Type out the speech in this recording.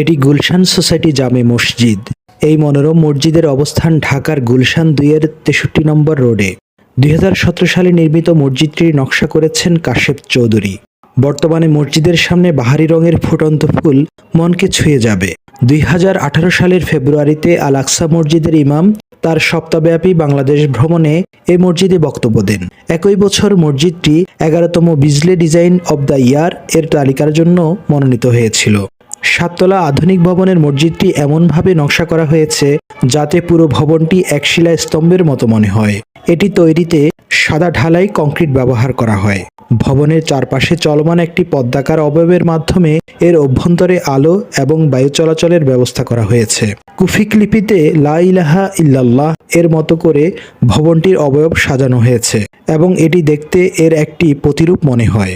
এটি গুলশান সোসাইটি জামে মসজিদ। এই মনোরম মসজিদের অবস্থান ঢাকার গুলশান দুইয়ের তেষট্টি নম্বর রোডে। দুই হাজার সতেরো সালে নির্মিত মসজিদটির নকশা করেছেন কাশেপ চৌধুরী। বর্তমানে মসজিদের সামনে বাহারি রঙের ফুটন্ত ফুল মনকে ছুঁয়ে যাবে। দুই হাজার আঠারো সালের ফেব্রুয়ারিতে আল আকসা মসজিদের ইমাম তার সপ্তাহব্যাপী বাংলাদেশ ভ্রমণে এই মসজিদে বক্তব্য দেন। একই বছর মসজিদটি এগারোতম Beazley design of the year এর তালিকার জন্য মনোনীত হয়েছিল। সাততলা আধুনিক ভবনের মসজিদটি এমনভাবে নকশা করা হয়েছে যাতে পুরো ভবনটি এক শিলা স্তম্ভের মতো মনে হয়। এটি তৈরিতে সাদা ঢালাই কংক্রিট ব্যবহার করা হয়। ভবনের চারপাশে চলমান একটি পদ্মাকার অবয়বের মাধ্যমে এর অভ্যন্তরে আলো এবং বায়ু চলাচলের ব্যবস্থা করা হয়েছে। কুফিক লিপিতে লা ইলাহা ইল্লাল্লাহ এর মতো করে ভবনটির অবয়ব সাজানো হয়েছে এবং এটি দেখতে এর একটি প্রতিরূপ মনে হয়।